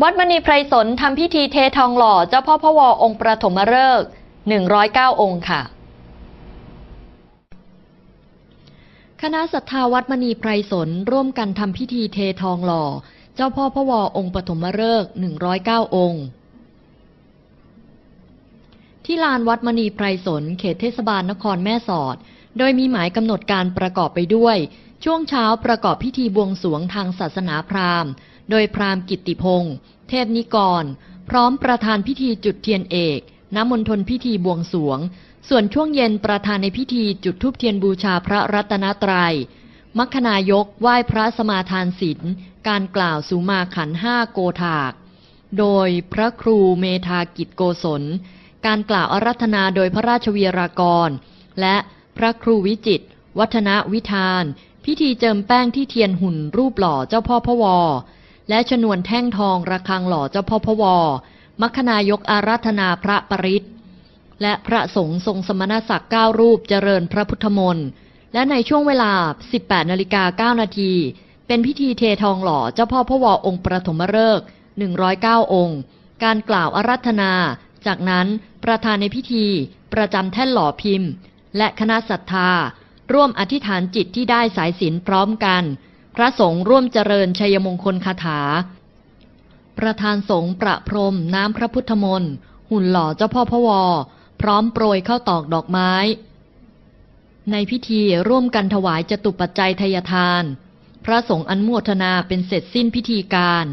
วัดมณีไพรสนทำพิธีเททองหล่อเจ้าพ่อพระวอองค์ประถมฤกษ์109 องค์ค่ะ คณะศรัทธาวัดมณีไพรสนร่วมกันทำพิธีเททองหล่อ เจ้าพ่อพระวอองค์ปฐมฤกษ์109 องค์ ที่ลานวัดมณีไพรสนเขตเทศบาลนครแม่สอด โดยมีหมายกำหนดการประกอบไปด้วย ช่วงเช้าประกอบพิธีบวงสรวงทางศาสนาพราหมณ์ โดยพราหมณ์กิตติพงศ์เทพนิกร พร้อมประธานพิธีจุดเทียนเอกณมณฑลพิธีบวงสวง ส่วนช่วงเย็นประธานในพิธีจุดธูปเทียนบูชาพระรัตนตรยัยมัคคณายกไหว้พระสมาทานศีลการกล่าวสุมาขันห้าโกถาก โดยพระครูเมธากิจโกศล การกล่าวอารัธนาโดยพระราชวีรากร และพระครูวิจิต วัฒนวิธาน พิธีเจิมแป้งที่เทียนหุ่นรูปหล่อเจ้าพ่อพวอ และชนวนแท่งทองระฆังหล่อเจ้าพ่อพวอมัคคณายกอารัธนาพระปริตและพระสงฆ์ทรงสมณศักดิ์เก้ารูปเจริญพระพุทธมนต์และในช่วงเวลา 18นาฬิกา9นาทีเป็นพิธีเททองหล่อเจ้าพ่อพวอองค์ประถมฤกษ์109 องค์ การกล่าวอารัธนา จากนั้นประธานในพิธี ประจำแท่นหล่อพิมพ์ และคณะศรัทธา ร่วมอธิษฐานจิตที่ได้สายศีลพร้อมกัน พระสงฆ์ร่วมเจริญชัยมงคลคาถา ประธานสงฆ์ประพรมน้ำพระพุทธมนต์หุ่นหล่อเจ้าพ่อพวอ พร้อมโปรยเข้าตอกดอกไม้ ในพิธีร่วมกันถวายจตุปัจจัยทยทาน พระสงฆ์อันโมทนาเป็นเสร็จสิ้นพิธีการ